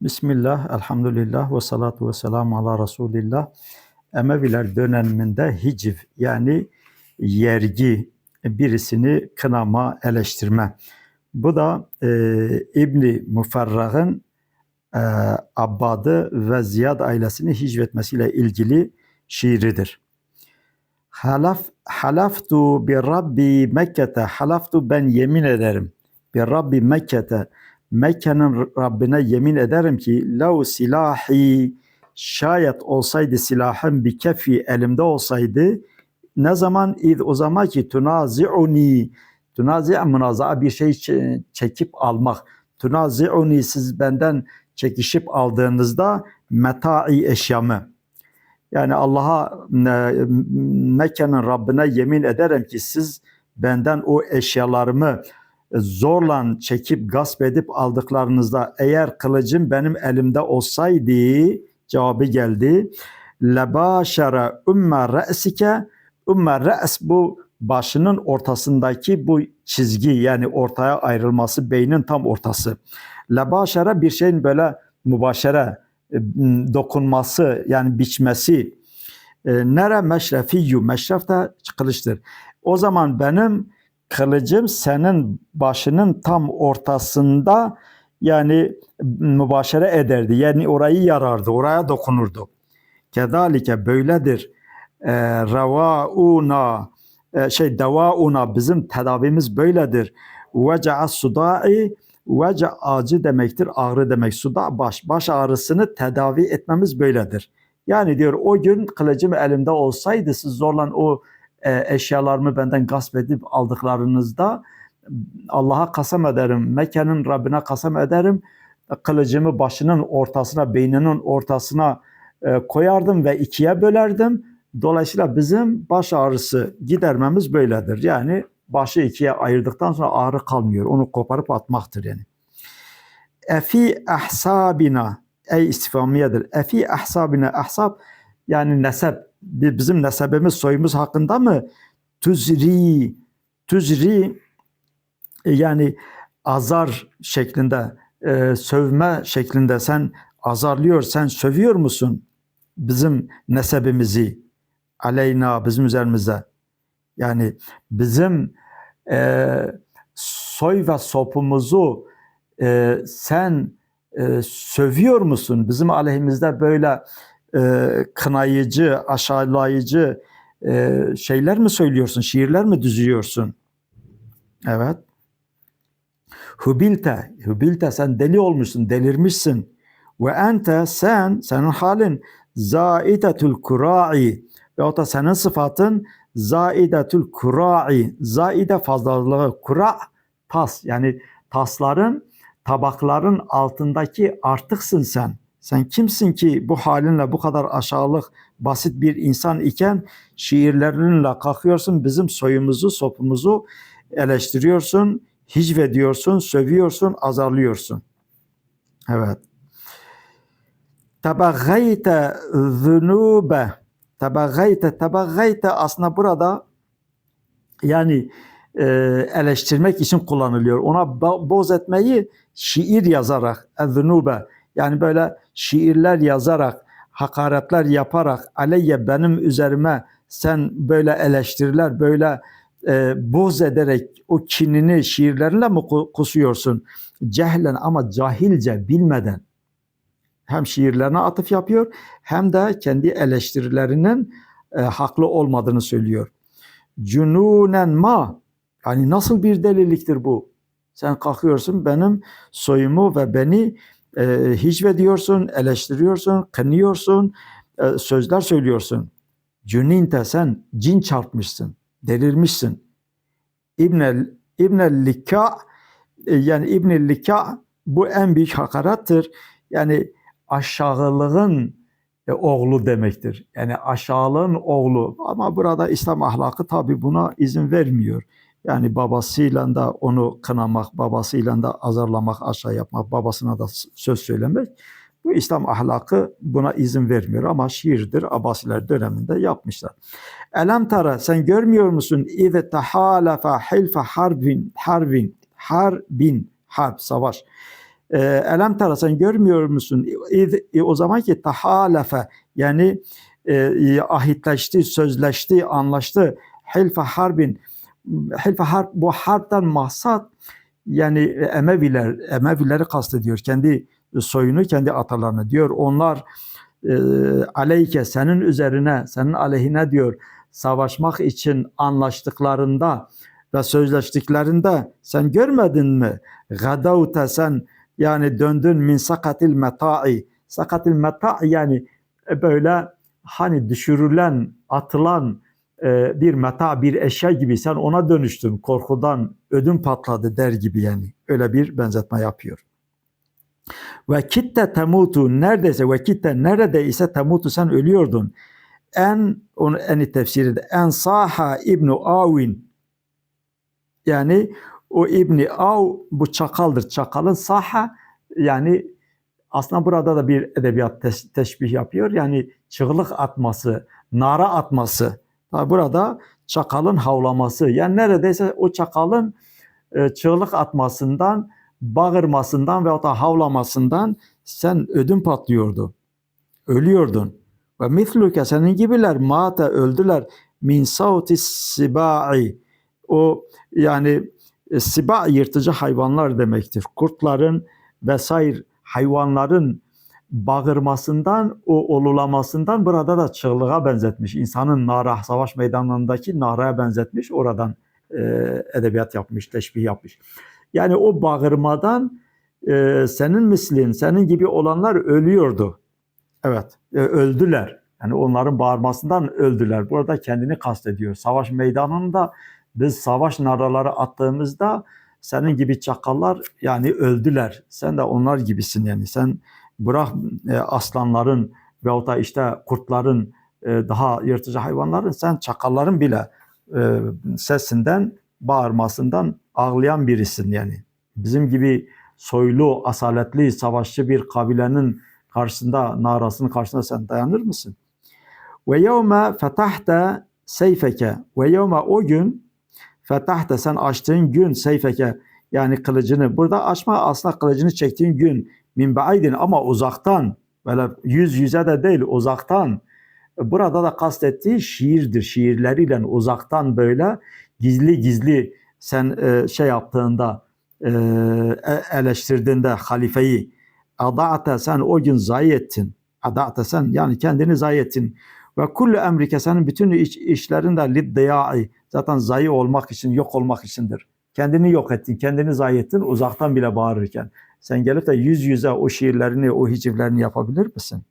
Bismillah, elhamdülillah ve salatu ve selamu ala Resulillah. Emeviler döneminde hiciv yani yergi birisini kınama, eleştirme. Bu da e, İbni Mufarrag'ın e, Abbad'ı ve Ziyad ailesini hicvetmesiyle ilgili şiiridir. Halaf, halaftu bi Rabbi Mekke'te, halaftu ben yemin ederim. Bi Rabbi Mekke'te, Mekke'nin Rabbine yemin ederim ki lev silahi şayet olsaydı silahım bir kefi elimde olsaydı ne zaman id o zaman ki tunazi'uni tunazi' münazaa bir şey çekip almak tunazi'uni siz benden çekişip aldığınızda metai eşyamı. Yani Allah'a Mekke'nin Rabbine yemin ederim ki siz benden o eşyalarımı zorla çekip gasp edip aldıklarınızda eğer kılıcım benim elimde olsaydı cevabı geldi. Lebaşere ümme re'sike ümme re's bu başının ortasındaki bu çizgi yani ortaya ayrılması beynin tam ortası. Lebaşere bir şeyin böyle mübaşere e, dokunması yani biçmesi. E, Nere meşrefiyyü meşref de kılıçtır. O zaman benim kılıcım senin başının tam ortasında yani mübaşere ederdi. Yani orayı yarardı, oraya dokunurdu. Kedalike böyledir. E, revauna e, şey devauna bizim tedavimiz böyledir. Veca'a sudai veca acı demektir, ağrı demek. Suda baş, baş ağrısını tedavi etmemiz böyledir. Yani diyor o gün kılıcım elimde olsaydı siz zorla o e, eşyalarımı benden gasp edip aldıklarınızda Allah'a kasem ederim, Mekke'nin Rabbine kasem ederim. Kılıcımı başının ortasına, beyninin ortasına e, koyardım ve ikiye bölerdim. Dolayısıyla bizim baş ağrısı gidermemiz böyledir. Yani başı ikiye ayırdıktan sonra ağrı kalmıyor. Onu koparıp atmaktır yani. Efi ahsabina ey istifamiyedir. Efi ahsabina ahsab yani nesep bizim nesebimiz soyumuz hakkında mı? Tüzri tüzri e, yani azar şeklinde e, sövme şeklinde sen azarlıyor sen sövüyor musun bizim nesebimizi aleyna bizim üzerimize? Yani bizim e, soy ve sopumuzu e, sen e, sövüyor musun? Bizim aleyhimizde böyle e, kınayıcı, aşağılayıcı e, şeyler mi söylüyorsun, şiirler mi düzüyorsun? Evet. Hubilte, hubilte sen deli olmuşsun, delirmişsin. Ve ente sen, senin halin zaidetul kurai veyahut da senin sıfatın zaidetul kurai. Zaide fazlalığı, kura tas yani tasların, tabakların altındaki artıksın sen. Sen kimsin ki bu halinle bu kadar aşağılık, basit bir insan iken şiirlerinle kalkıyorsun, bizim soyumuzu, sopumuzu eleştiriyorsun, hicvediyorsun, sövüyorsun, azarlıyorsun. Evet. Tebaggayte zunube. Tebaggayte, tebaggayte aslında burada yani e, eleştirmek için kullanılıyor. Ona bo- boz etmeyi şiir yazarak, zunube yani böyle şiirler yazarak, hakaretler yaparak aleyye benim üzerime sen böyle eleştiriler, böyle e, boz ederek o kinini şiirlerinle mi ku- kusuyorsun? Cehlen ama cahilce, bilmeden. Hem şiirlerine atıf yapıyor hem de kendi eleştirilerinin e, haklı olmadığını söylüyor. Cununen ma yani nasıl bir deliliktir bu? Sen kalkıyorsun benim soyumu ve beni e, hicvediyorsun, eleştiriyorsun, kınıyorsun, e, sözler söylüyorsun. Cüninte sen cin çarpmışsın, delirmişsin. İbnel, İbnel Lika e, yani İbnel Lika bu en büyük hakarettir. Yani aşağılığın e, oğlu demektir. Yani aşağılığın oğlu. Ama burada İslam ahlakı tabi buna izin vermiyor. Yani babasıyla da onu kınamak, babasıyla da azarlamak, aşağı yapmak, babasına da söz söylemek. Bu İslam ahlakı buna izin vermiyor ama şiirdir. Abbasiler döneminde yapmışlar. Elem tara sen görmüyor musun? İze tahalafa hilfe harbin harbin harbin harp savaş. e, elem tara sen görmüyor musun? İz- e, o zaman ki tahalefe yani e, ahitleşti, sözleşti, anlaştı. Hilfe harbin Hilfe harp bu harpten maksat yani Emeviler, Emevileri kastediyor. Kendi soyunu, kendi atalarını diyor. Onlar e, aleyke senin üzerine, senin aleyhine diyor savaşmak için anlaştıklarında ve sözleştiklerinde sen görmedin mi? Gadavte sen yani döndün min sakatil meta'i. Sakatil meta'i yani e, böyle hani düşürülen, atılan e, bir meta, bir eşya gibi sen ona dönüştün. Korkudan ödün patladı der gibi yani. Öyle bir benzetme yapıyor. Ve kitte temutu neredeyse ve kitte neredeyse temutu sen ölüyordun. En onu en tefsiri de en saha İbnu Avin yani o İbni Av bu çakaldır. Çakalın saha yani aslında burada da bir edebiyat teş- teşbih yapıyor. Yani çığlık atması, nara atması. Burada çakalın havlaması. Yani neredeyse o çakalın e, çığlık atmasından, bağırmasından veyahut da havlamasından sen ödün patlıyordu. Ölüyordun. Ve mithluke senin gibiler mate öldüler min sauti sibai. O yani e, siba yırtıcı hayvanlar demektir. Kurtların vesaire hayvanların bağırmasından, o olulamasından burada da çığlığa benzetmiş. İnsanın nara, savaş meydanlarındaki naraya benzetmiş. Oradan e, edebiyat yapmış, teşbih yapmış. Yani o bağırmadan e, senin mislin, senin gibi olanlar ölüyordu. Evet, e, öldüler. Yani onların bağırmasından öldüler. Burada kendini kastediyor. Savaş meydanında biz savaş naraları attığımızda senin gibi çakallar yani öldüler. Sen de onlar gibisin yani. Sen bırak e, aslanların veyahut da işte kurtların e, daha yırtıcı hayvanların sen çakalların bile e, sesinden bağırmasından ağlayan birisin yani. Bizim gibi soylu, asaletli, savaşçı bir kabilenin karşısında, narasının karşısında sen dayanır mısın? Ve yevme fetahte seyfeke ve yevme o gün fetahte sen açtığın gün seyfeke yani kılıcını burada açma aslında kılıcını çektiğin gün min ba'idin ama uzaktan böyle yüz yüze de değil uzaktan. Burada da kastettiği şiirdir şiirleriyle uzaktan böyle gizli gizli sen e, şey yaptığında e, e- eleştirdiğinde halifeyi ada'te sen o gün zayi ettin. Ada'te sen yani kendini zayi ettin. Ve kullu emrike senin bütün iş, işlerin de zaten zayi olmak için yok olmak içindir. Kendini yok ettin, kendini zayi ettin uzaktan bile bağırırken. Sen gelip de yüz yüze o şiirlerini, o hicivlerini yapabilir misin?